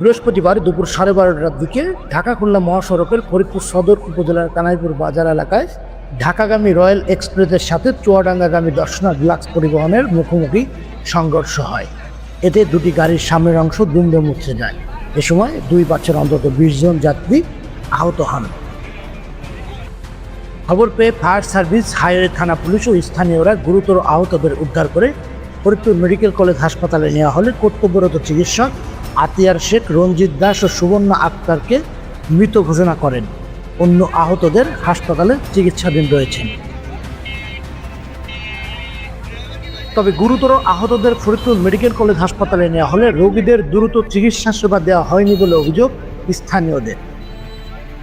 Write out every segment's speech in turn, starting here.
বৃহস্পতিবার দুপুর সাড়ে বারোটার দিকে ঢাকা খুলনা মহাসড়কের ফরিদপুর সদর উপজেলার কানাইপুর বাজার এলাকায় ঢাকাগামী রয়্যাল এক্সপ্রেসের সাথে চুয়াডাঙ্গাগামী দর্শনা ডিলাক্স পরিবহনের মুখোমুখি সংঘর্ষ হয়। এতে দুটি গাড়ির সামনের অংশ দুমড়ে মুচড়ে যায়। এ সময় দুই বাচ্চার অন্তত বিশ জন যাত্রী আহত হন। খবর পেয়ে ফায়ার সার্ভিস, হাইওয়ে থানা পুলিশ ও স্থানীয়রা গুরুতর আহতদের উদ্ধার করে ফরিদপুর মেডিকেল কলেজ হাসপাতালে নেওয়া হলে কর্তব্যরত চিকিৎসক আতিয়ার শেখ, রঞ্জিত দাস ও সুবর্ণ আক্তারকে মৃত ঘোষণা করেন। অন্য আহতদের হাসপাতালে চিকিৎসাধীন রয়েছেন। তবে গুরুতর আহতদের ফরিদপুর মেডিকেল কলেজ হাসপাতালে নেওয়া হলে রোগীদের দ্রুত চিকিৎসা সেবা দেওয়া হয়নি বলে অভিযোগ স্থানীয়দের।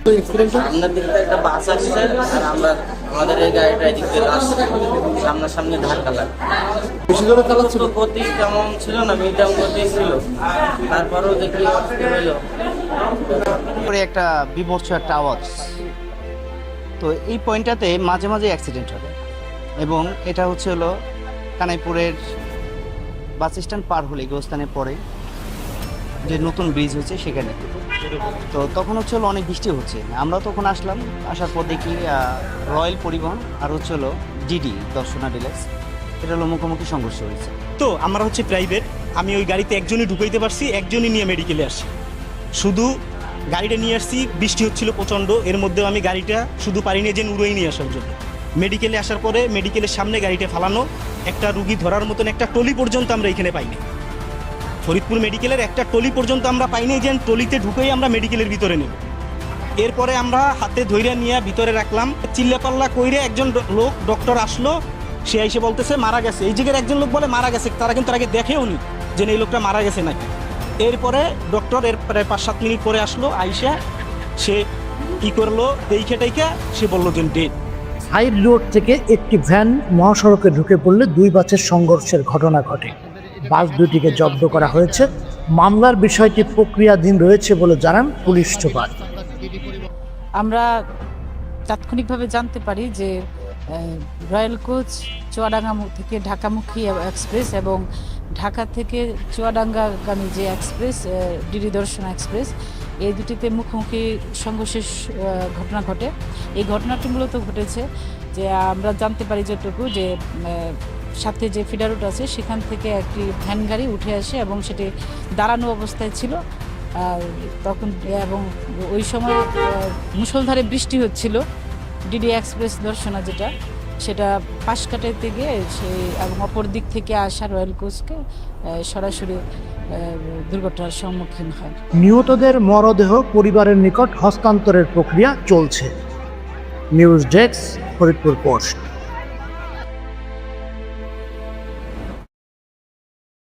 সামনের দিক থেকে একটা বাস আসছে আর আমরা আমাদের এই গাড়িটা এদিক থেকে আসছে সামনাসামনি ধাক্কা লাগে। বেশি জোরে চালাচ্ছিল? গতি তেমন ছিল না মিডিয়াম গতি ছিল। তারপরেও দেখি কি হলো একটা বিভৎস একটা আওয়াজ। তো এই পয়েন্টটাতে মাঝে মাঝে অ্যাক্সিডেন্ট হবে এবং এটা হচ্ছে হলো কানাইপুরের বাস স্ট্যান্ড পার হলে গোস্থানের পরে। যে নতুন ব্রিজ হয়েছে সেখানে। তো তখন হচ্ছে হলো অনেক বৃষ্টি হচ্ছে। আমরা তখন আসলাম, আসার পর দেখি রয়্যাল পরিবহন আর হচ্ছে হলো ডিডি দর্শনা ডিলাক্স এটা হলো মুখোমুখি সংঘর্ষ হয়েছে। তো আমরা হচ্ছে প্রাইভেট আমি ওই গাড়িতে একজনই ঢুকাইতে পারছি, একজনই নিয়ে মেডিকেলে আসি শুধু গাড়িটা নিয়ে আসছি, বৃষ্টি হচ্ছিল প্রচণ্ড, এর মধ্যেও আমি গাড়িটা শুধু পারিনি যে উড়োই নিয়ে আসার জন্য। মেডিকেলে আসার পরে মেডিকেলের সামনে গাড়িটা ফালানো, একটা রুগী ধরার মতন একটা টলি পর্যন্ত আমরা এখানে পাইনি। ফরিদপুর মেডিকেলের একটা টলি পর্যন্ত আমরা পাইনি যে টলিতে ঢুকেই আমরা মেডিকেলের ভিতরে নেব। এরপরে আমরা হাতে ধৈর্য নিয়ে ভিতরে রাখলাম। চিল্লাপাল্লা কইরে একজন লোক ডক্টর আসলো। সে এসে বলতেছে, মারা গেছে। এই জায়গার একজন লোক বলে, মারা গেছে। তারা কিন্তু আগে দেখেও নি যে এই লোকটা মারা গেছে নাকি। এরপরে ডক্টর এর প্রায় পাঁচ সাত মিনিট পরে আসলো, আইসা সে কি করল, দেখে টাইকা সে বলল যে ডেট সাইড রোড থেকে একটি ভ্যান মহাসড়কে ঢুকে পড়লে দুই বাসের সংঘর্ষের ঘটনা ঘটে। বাস দুটিকে জব্দ করা হয়েছে। মামলার বিষয়টি প্রক্রিয়াধীন রয়েছে বলে জানান পুলিশ সুপার। আমরা তাৎক্ষণিকভাবে জানতে পারি যে রয়্যাল কোচ চুয়াডাঙ্গা থেকে ঢাকামুখী এক্সপ্রেস এবং ঢাকা থেকে চুয়াডাঙ্গাগামী যে এক্সপ্রেস ডিডি দর্শন এক্সপ্রেস, এই দুটিতে মুখোমুখি সংঘর্ষের ঘটনা ঘটে। এই ঘটনাটি মূলত ঘটেছে যে, আমরা জানতে পারি যেটুকু যে সাথে যে ফিডার আছে সেখান থেকে একটি ভ্যান গাড়ি উঠে আসে এবং সেটি দাঁড়ানো অবস্থায় ছিল। তখন এবং ওই সময় আহ, মুষলধারে বৃষ্টি হচ্ছিল। ডিডি এক্সপ্রেস দর্শনা যেটা সেটা পাশ কাটাইতে গিয়ে সেই এবং অপর দিক থেকে আসা রয়্যাল কোচকে সরাসরি দুর্ঘটনার সম্মুখীন হয়। নিহতদের মরদেহ পরিবারের নিকট হস্তান্তরের প্রক্রিয়া চলছে। News desk Faridpur post.